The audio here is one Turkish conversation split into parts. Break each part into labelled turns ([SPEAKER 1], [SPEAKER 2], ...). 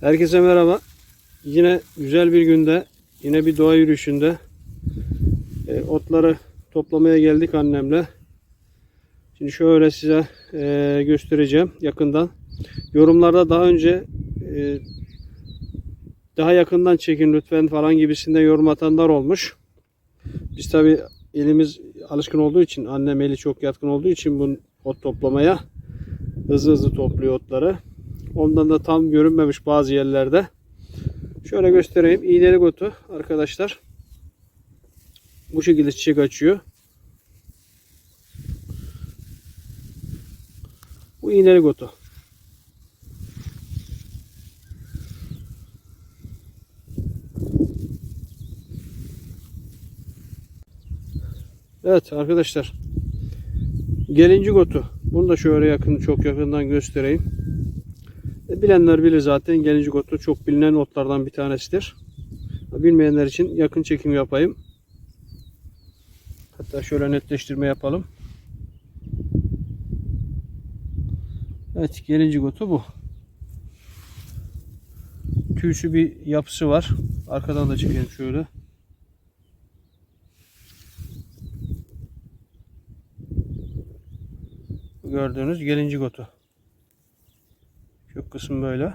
[SPEAKER 1] Herkese merhaba. Yine güzel bir günde, yine bir doğa yürüyüşünde e, otları toplamaya geldik annemle. Şimdi şöyle size e, göstereceğim yakından. Yorumlarda daha önce e, daha yakından çekin lütfen falan gibisinde yorum atanlar olmuş. Biz tabi elimiz alışkın olduğu için, annem eli çok yatkın olduğu için bu ot toplamaya hızlı hızlı topluyor otları. Ondan da tam görünmemiş bazı yerlerde. Şöyle göstereyim. İğnelik otu arkadaşlar. Bu şekilde çiçek açıyor. Bu iğnelik otu. Evet arkadaşlar. Gelincik otu. Bunu da şöyle yakın çok yakından göstereyim. Bilenler bilir zaten gelincik otu çok bilinen otlardan bir tanesidir. Bilmeyenler için yakın çekim yapayım. Hatta şöyle netleştirme yapalım. Evet gelincik otu bu. Tüysü bir yapısı var. Arkadan da çekelim şöyle. Gördüğünüz gelincik otu. Kök kısmı böyle.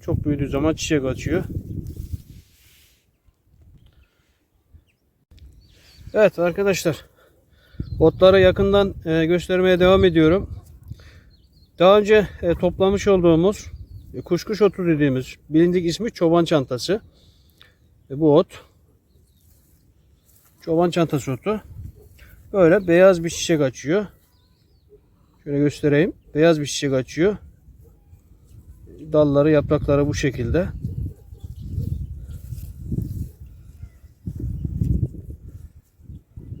[SPEAKER 1] Çok büyüdüğü zaman çiçek açıyor. Evet arkadaşlar. Otları yakından e, göstermeye devam ediyorum. Daha önce e, toplamış olduğumuz e, kuşkuş otu dediğimiz bilindik ismi çoban çantası. Bu ot. Çoban çantası otu. Böyle beyaz bir çiçek açıyor. Şöyle göstereyim. Beyaz bir çiçek açıyor. Dalları, yaprakları bu şekilde.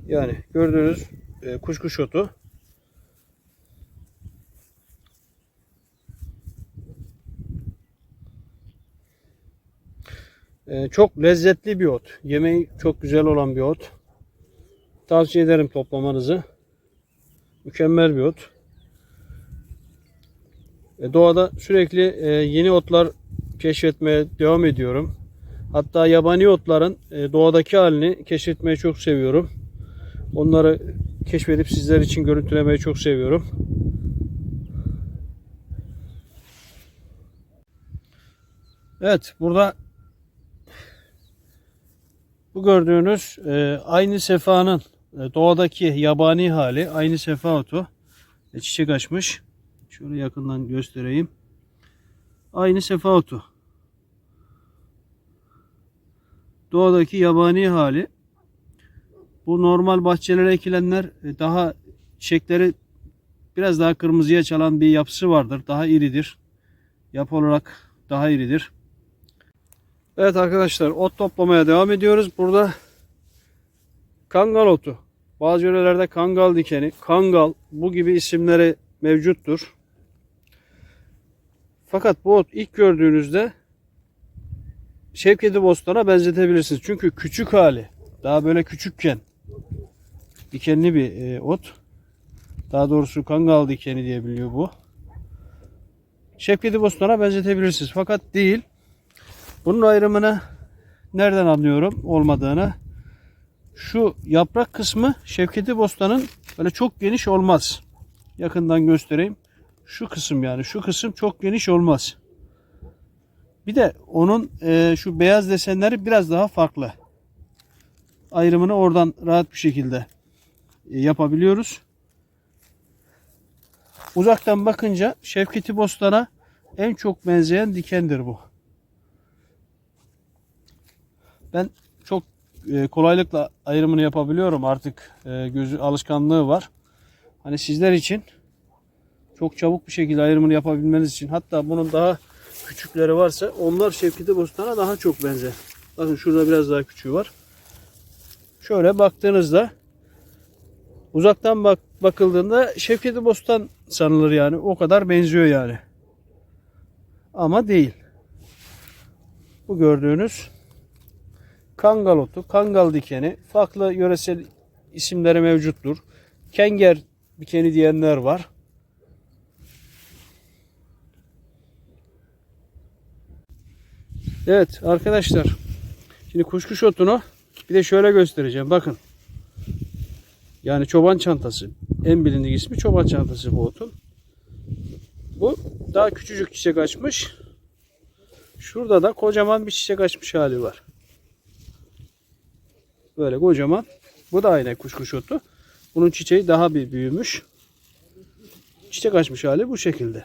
[SPEAKER 1] Yani gördüğünüz e, kuşkuş otu. E, çok lezzetli bir ot. Yemeği çok güzel olan bir ot. Tavsiye ederim toplamanızı. Mükemmel bir ot. E, Doğada sürekli e, yeni otlar keşfetmeye devam ediyorum. Hatta yabani otların e, doğadaki halini keşfetmeyi çok seviyorum. Onları keşfedip sizler için görüntülemeyi çok seviyorum. Evet burada bu gördüğünüz aynı sefanın doğadaki yabani hali aynı sefa otu e, çiçek açmış. Şöyle yakından göstereyim. Aynı sefa otu. Doğadaki yabani hali. Bu normal bahçelere ekilenler e, daha çiçekleri biraz daha kırmızıya çalan bir yapısı vardır. Daha iridir. Yapı olarak daha iridir. Evet arkadaşlar ot toplamaya devam ediyoruz. Burada kangal otu. Bazı yörelerde kangal dikeni, kangal bu gibi isimleri mevcuttur. Fakat bu ot ilk gördüğünüzde Şevketi Bostan'a benzetebilirsiniz. Çünkü küçük hali, daha böyle küçükken dikenli bir e, ot. Daha doğrusu kangal dikeni diye biliniyor bu. Şevketi Bostan'a benzetebilirsiniz. Fakat değil. Bunun ayrımını nereden anlıyorum olmadığını? Şu yaprak kısmı Şevketi Bostan'ın böyle çok geniş olmaz. Yakından göstereyim. Şu kısım yani şu kısım çok geniş olmaz. Bir de onun e, şu beyaz desenleri biraz daha farklı. Ayrımını oradan rahat bir şekilde e, yapabiliyoruz. Uzaktan bakınca Şevketi Bostan'a en çok benzeyen dikendir bu. Ben çok e, kolaylıkla ayrımını yapabiliyorum. Artık e, gözü alışkanlığı var. Hani sizler için çok çabuk bir şekilde ayrımını yapabilmeniz için hatta bunun daha küçükleri varsa onlar Şevketi Bostan'a daha çok benzer. Bakın şurada biraz daha küçüğü var. Şöyle baktığınızda uzaktan bak bakıldığında Şevketi Bostan sanılır yani. O kadar benziyor yani. Ama değil. Bu gördüğünüz kangal otu, kangal dikeni farklı yöresel isimleri mevcuttur. Kenger dikeni diyenler var. Evet arkadaşlar. Şimdi kuşkuş otunu bir de şöyle göstereceğim. Bakın. Yani çoban çantası. En bilindik ismi çoban çantası bu otun. Bu daha küçücük çiçek açmış. Şurada da kocaman bir çiçek açmış hali var. Böyle kocaman. Bu da aynı kuşkuş otu. Bunun çiçeği daha bir büyümüş. Çiçek açmış hali bu şekilde.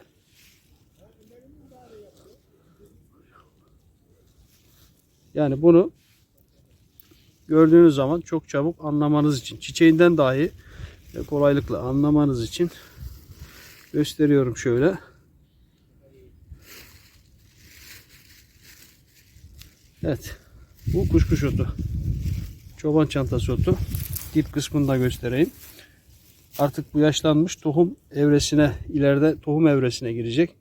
[SPEAKER 1] Yani bunu gördüğünüz zaman çok çabuk anlamanız için, çiçeğinden dahi kolaylıkla anlamanız için gösteriyorum şöyle. Evet. Bu kuşkuş otu. Çoban çantası otu. Dip kısmını da göstereyim. Artık bu yaşlanmış tohum evresine, ileride tohum evresine girecek.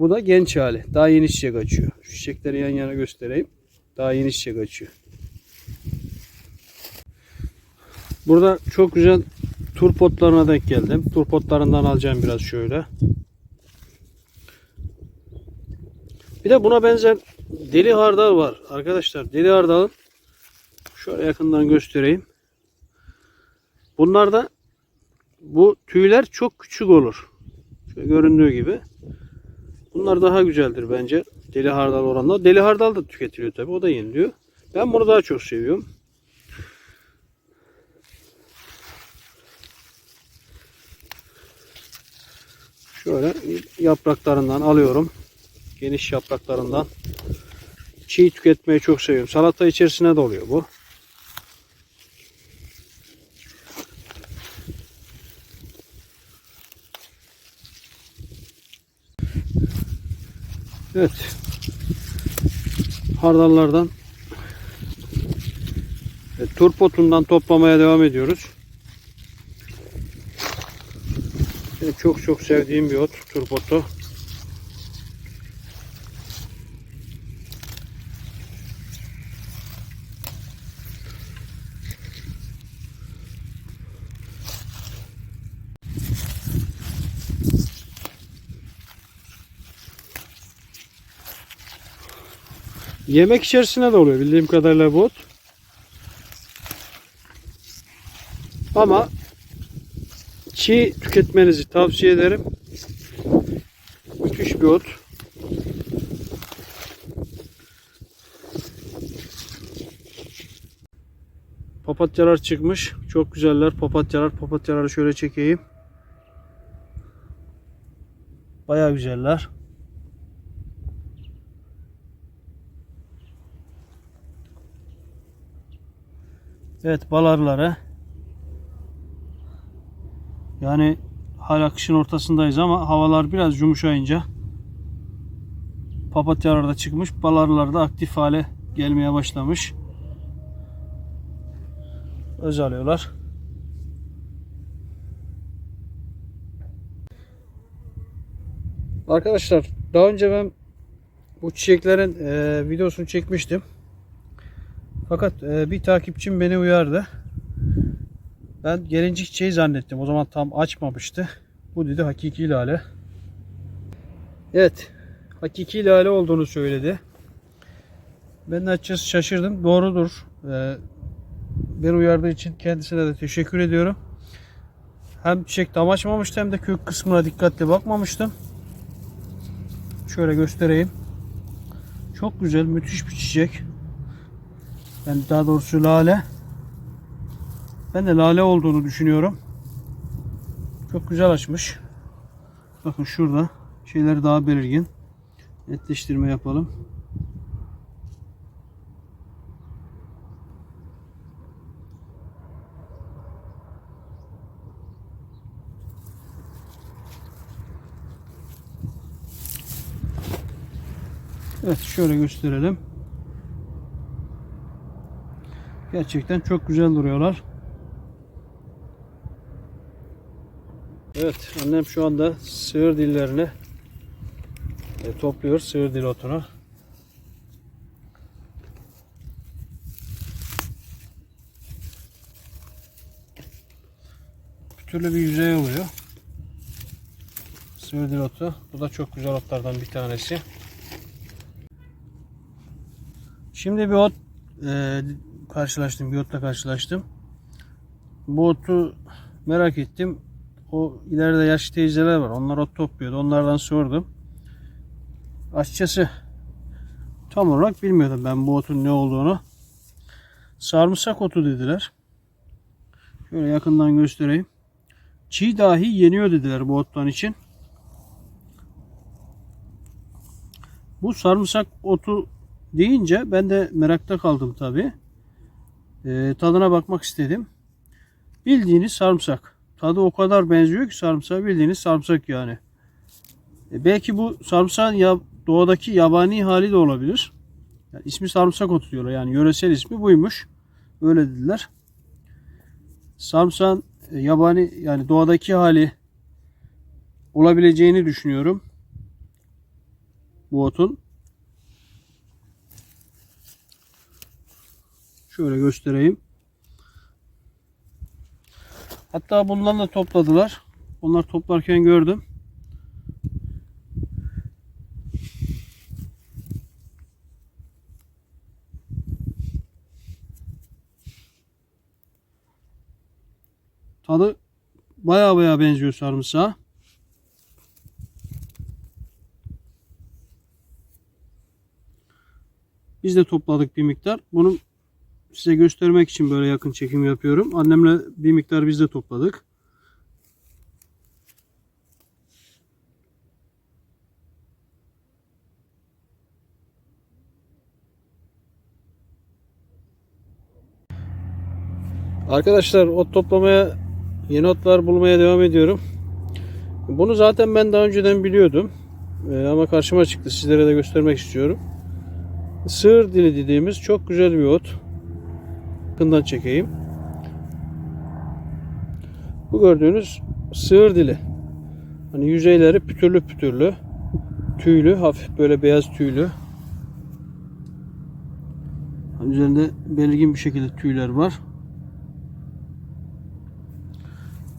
[SPEAKER 1] Bu da genç hali. Daha yeni çiçek açıyor. Şu çiçekleri yan yana göstereyim. Daha yeni çiçek açıyor. Burada çok güzel turpotlarına denk geldim. Turpotlarından alacağım biraz şöyle. Bir de buna benzer deli hardal var arkadaşlar. Deli hardalın şöyle yakından göstereyim. Bunlarda bu tüyler çok küçük olur. Şöyle göründüğü gibi. Bunlar daha güzeldir bence. Deli hardal oranla. Deli hardal da tüketiliyor tabi. O da yeniliyor. Ben bunu daha çok seviyorum. Şöyle yapraklarından alıyorum. Geniş yapraklarından. Çiğ tüketmeyi çok seviyorum. Salata içerisine de oluyor bu. Evet. Hardallardan e, turpotundan toplamaya devam ediyoruz. Benim çok çok sevdiğim bir ot turpotu. Yemek içerisine de oluyor bildiğim kadarıyla bu ot. Ama çiğ tüketmenizi tavsiye ederim. Müthiş bir ot. Papatyalar çıkmış. Çok güzeller papatyalar. Papatyaları şöyle çekeyim. Baya güzeller. Evet balarları. Yani hala kışın ortasındayız ama havalar biraz yumuşayınca papatyalar da çıkmış. Balarlar da aktif hale gelmeye başlamış. Öz alıyorlar. Arkadaşlar daha önce ben bu çiçeklerin e, videosunu çekmiştim. Fakat e, bir takipçim beni uyardı. Ben gelincik çiçeği zannettim. O zaman tam açmamıştı. Bu dedi hakiki lale. Evet. Hakiki lale olduğunu söyledi. Ben de açıkçası şaşırdım. Doğrudur. Ee, beni uyardığı için kendisine de teşekkür ediyorum. Hem çiçek tam açmamıştı hem de kök kısmına dikkatli bakmamıştım. Şöyle göstereyim. Çok güzel, müthiş bir çiçek. Yani daha doğrusu lale. Ben de lale olduğunu düşünüyorum. Çok güzel açmış. Bakın şurada şeyleri daha belirgin. Netleştirme yapalım. Evet şöyle gösterelim. Gerçekten çok güzel duruyorlar. Evet annem şu anda sığır dillerini e, topluyor sığır dil otunu. Türlü bir yüzey oluyor. Sığır dil otu. Bu da çok güzel otlardan bir tanesi. Şimdi bir ot e, karşılaştım. Bir otla karşılaştım. Bu otu merak ettim. O ileride yaşlı teyzeler var. Onlar ot topluyordu. Onlardan sordum. Açıkçası tam olarak bilmiyordum ben bu otun ne olduğunu. Sarımsak otu dediler. Şöyle yakından göstereyim. Çiğ dahi yeniyor dediler bu ottan için. Bu sarımsak otu deyince ben de merakta kaldım tabi. Tadına bakmak istedim. Bildiğiniz sarımsak. Tadı o kadar benziyor ki sarımsak bildiğiniz sarımsak yani. E, belki bu sarımsağın ya, doğadaki yabani hali de olabilir. Yani ismi sarımsak otu diyorlar. Yani yöresel ismi buymuş. Öyle dediler. Sarımsağın e, yabani yani doğadaki hali olabileceğini düşünüyorum. Bu otun. Şöyle göstereyim. Hatta bundan da topladılar. Onlar toplarken gördüm. Tadı baya baya benziyor sarımsağa. Biz de topladık bir miktar. Bunu size göstermek için böyle yakın çekim yapıyorum. Annemle bir miktar biz de topladık. Arkadaşlar ot toplamaya yeni otlar bulmaya devam ediyorum. Bunu zaten ben daha önceden biliyordum. Ee, ama karşıma çıktı. Sizlere de göstermek istiyorum. Sığır dili dediğimiz çok güzel bir ot. Yakından çekeyim. Bu gördüğünüz sığır dili. Hani yüzeyleri pütürlü pütürlü. Tüylü, hafif böyle beyaz tüylü. Hani üzerinde belirgin bir şekilde tüyler var.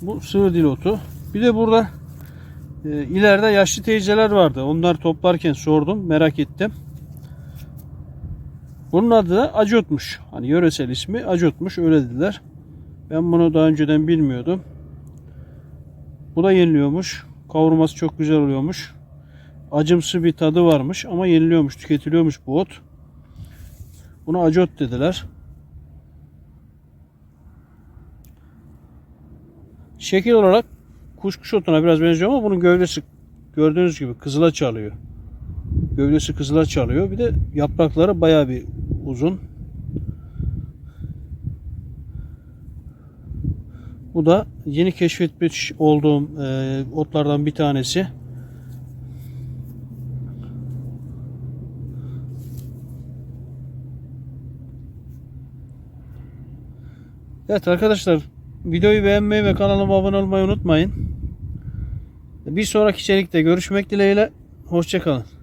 [SPEAKER 1] Bu sığır dil otu. Bir de burada e, ileride yaşlı teyzeler vardı. Onlar toplarken sordum, merak ettim. Bunun adı da acotmuş. Hani yöresel ismi acotmuş öyle dediler. Ben bunu daha önceden bilmiyordum. Bu da yeniliyormuş. Kavurması çok güzel oluyormuş. Acımsı bir tadı varmış ama yeniliyormuş, tüketiliyormuş bu ot. Buna acot dediler. Şekil olarak kuşkuş otuna biraz benziyor ama bunun gövdesi gördüğünüz gibi kızıla çalıyor. Gövdesi kızıla çalıyor. Bir de yaprakları bayağı bir uzun. Bu da yeni keşfetmiş olduğum e, otlardan bir tanesi. Evet arkadaşlar videoyu beğenmeyi ve kanalıma abone olmayı unutmayın. Bir sonraki içerikte görüşmek dileğiyle. Hoşçakalın.